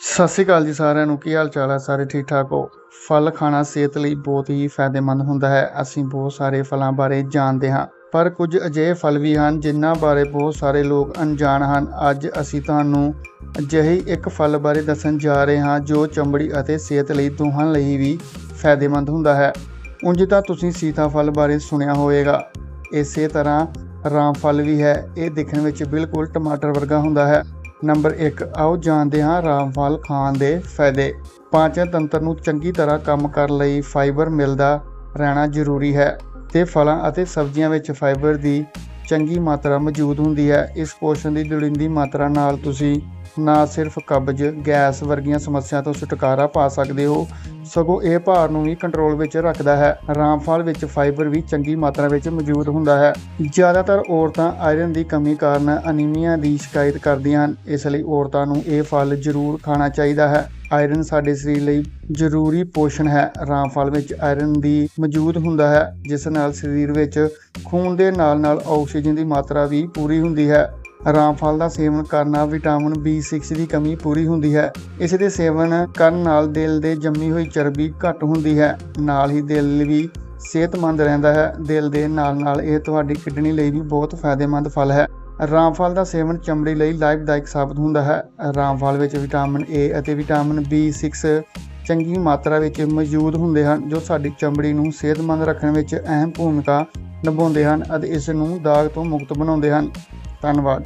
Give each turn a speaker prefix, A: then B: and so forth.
A: ਸਤਿ ਸ਼੍ਰੀ ਅਕਾਲ ਜੀ ਸਾਰਿਆਂ ਨੂੰ, ਕੀ ਹਾਲ ਚਾਲ ਹੈ? ਸਾਰੇ ਠੀਕ ਠਾਕ ਹੋ? ਫਲ ਖਾਣਾ ਸਿਹਤ ਲਈ ਬਹੁਤ ਹੀ ਫਾਇਦੇਮੰਦ ਹੁੰਦਾ ਹੈ, ਅਸੀਂ ਬਹੁਤ ਸਾਰੇ ਫਲਾਂ ਬਾਰੇ ਜਾਣਦੇ ਹਾਂ। ਪਰ ਕੁਝ ਅਜਿਹੇ ਫਲ ਵੀ ਹਨ ਜਿਨ੍ਹਾਂ ਬਾਰੇ ਬਹੁਤ ਸਾਰੇ ਲੋਕ ਅਣਜਾਣ ਹਨ। ਅੱਜ ਅਸੀਂ ਤੁਹਾਨੂੰ ਅਜਿਹੇ ਇੱਕ ਫਲ ਬਾਰੇ ਦੱਸਣ ਜਾ ਰਹੇ ਹਾਂ ਜੋ ਚਮੜੀ ਅਤੇ ਸਿਹਤ ਲਈ ਦੋਹਾਂ ਲਈ ਵੀ ਫਾਇਦੇਮੰਦ ਹੁੰਦਾ ਹੈ। ਉਂਝ ਤਾਂ ਤੁਸੀਂ ਸੀਤਾਫਲ ਬਾਰੇ ਸੁਣਿਆ ਹੋਵੇਗਾ। ਇਸੇ ਤਰ੍ਹਾਂ ਰਾਮਫਲ ਵੀ ਹੈ, ਇਹ ਦੇਖਣ ਵਿੱਚ ਬਿਲਕੁਲ ਟਮਾਟਰ ਵਰਗਾ ਹੁੰਦਾ ਹੈ। ਨੰਬਰ 1 ਆਓ ਜਾਣਦੇ ਹਾਂ ਰਾਮਫਲ ਖਾਣ ਦੇ ਫਾਇਦੇ। ਪਾਚਨ ਤੰਤਰ ਨੂੰ ਚੰਗੀ ਤਰ੍ਹਾਂ ਕੰਮ ਕਰਨ ਲਈ ਫਾਈਬਰ ਮਿਲਦਾ ਰਹਿਣਾ ਜ਼ਰੂਰੀ ਹੈ ਤੇ ਫਲਾਂ ਅਤੇ ਸਬਜ਼ੀਆਂ ਵਿੱਚ ਫਾਈਬਰ ਦੀ ਚੰਗੀ ਮਾਤਰਾ ਮੌਜੂਦ ਹੁੰਦੀ ਹੈ। ਇਸ ਪੋਸ਼ਣ ਦੀ ਲੋੜੀਂਦੀ ਮਾਤਰਾ ਨਾਲ ਤੁਸੀਂ ਨਾ ਸਿਰਫ ਕਬਜ਼, ਗੈਸ ਵਰਗੀਆਂ ਸਮੱਸਿਆ ਤੋਂ ਛੁਟਕਾਰਾ ਪਾ ਸਕਦੇ ਹੋ। ਸਗੋਂ ਇਹ ਭਾਰ ਨੂੰ ਵੀ ਕੰਟਰੋਲ ਵਿੱਚ ਰੱਖਦਾ ਹੈ। ਰਾਮਫਲ ਵਿੱਚ ਫਾਈਬਰ ਵੀ ਚੰਗੀ ਮਾਤਰਾ ਵਿੱਚ ਮੌਜੂਦ ਹੁੰਦਾ ਹੈ। ਜ਼ਿਆਦਾਤਰ ਔਰਤਾਂ ਆਇਰਨ ਦੀ ਕਮੀ ਕਾਰਨ ਅਨੀਮੀਆ ਦੀ ਸ਼ਿਕਾਇਤ ਕਰਦੀਆਂ ਹਨ। ਇਸ ਲਈ ਔਰਤਾਂ ਨੂੰ ਇਹ ਫਲ ਜ਼ਰੂਰ ਖਾਣਾ ਚਾਹੀਦਾ ਹੈ। ਆਇਰਨ ਸਾਡੇ ਸਰੀਰ ਲਈ ਜ਼ਰੂਰੀ ਪੋਸ਼ਣ ਹੈ। ਰਾਮਫਲ ਵਿੱਚ ਆਇਰਨ ਦੀ ਮੌਜੂਦ ਹੁੰਦਾ ਹੈ, ਜਿਸ ਨਾਲ ਸਰੀਰ ਵਿੱਚ ਖੂਨ ਦੇ ਨਾਲ-ਨਾਲ ਆਕਸੀਜਨ ਦੀ ਮਾਤਰਾ ਵੀ ਪੂਰੀ ਹੁੰਦੀ ਹੈ। ਰਾਮਫਲ ਦਾ ਸੇਵਨ ਕਰਨ ਨਾਲ ਵਿਟਾਮਿਨ B6 ਦੀ ਕਮੀ ਪੂਰੀ ਹੁੰਦੀ ਹੈ। ਇਸ ਦੇ ਸੇਵਨ ਕਰਨ ਨਾਲ ਦਿਲ ਦੇ ਜੰਮੀ ਹੋਈ ਚਰਬੀ ਘੱਟ ਹੁੰਦੀ ਹੈ। ਨਾਲ ਹੀ ਦਿਲ ਵੀ ਸਿਹਤਮੰਦ ਰਹਿੰਦਾ ਹੈ। ਦਿਲ ਦੇ ਨਾਲ-ਨਾਲ ਇਹ ਤੁਹਾਡੀ ਕਿਡਨੀ ਲਈ ਵੀ ਬਹੁਤ ਫਾਇਦੇਮੰਦ ਫਲ ਹੈ। ਰਾਮਫਲ ਦਾ ਸੇਵਨ ਚਮੜੀ ਲਈ ਲਾਭਦਾਇਕ ਸਾਬਤ ਹੁੰਦਾ ਹੈ। ਰਾਮਫਲ ਵਿੱਚ ਵਿਟਾਮਿਨ ਏ ਅਤੇ ਵਿਟਾਮਿਨ B6 ਚੰਗੀ ਮਾਤਰਾ ਵਿੱਚ ਮੌਜੂਦ ਹੁੰਦੇ ਹਨ, ਜੋ ਸਾਡੀ ਚਮੜੀ ਨੂੰ ਸਿਹਤਮੰਦ ਰੱਖਣ ਵਿੱਚ ਅਹਿਮ ਭੂਮਿਕਾ ਨਿਭਾਉਂਦੇ ਹਨ ਅਤੇ ਇਸ ਨੂੰ ਦਾਗ ਤੋਂ ਮੁਕਤ ਬਣਾਉਂਦੇ ਹਨ। ਧੰਨਵਾਦ।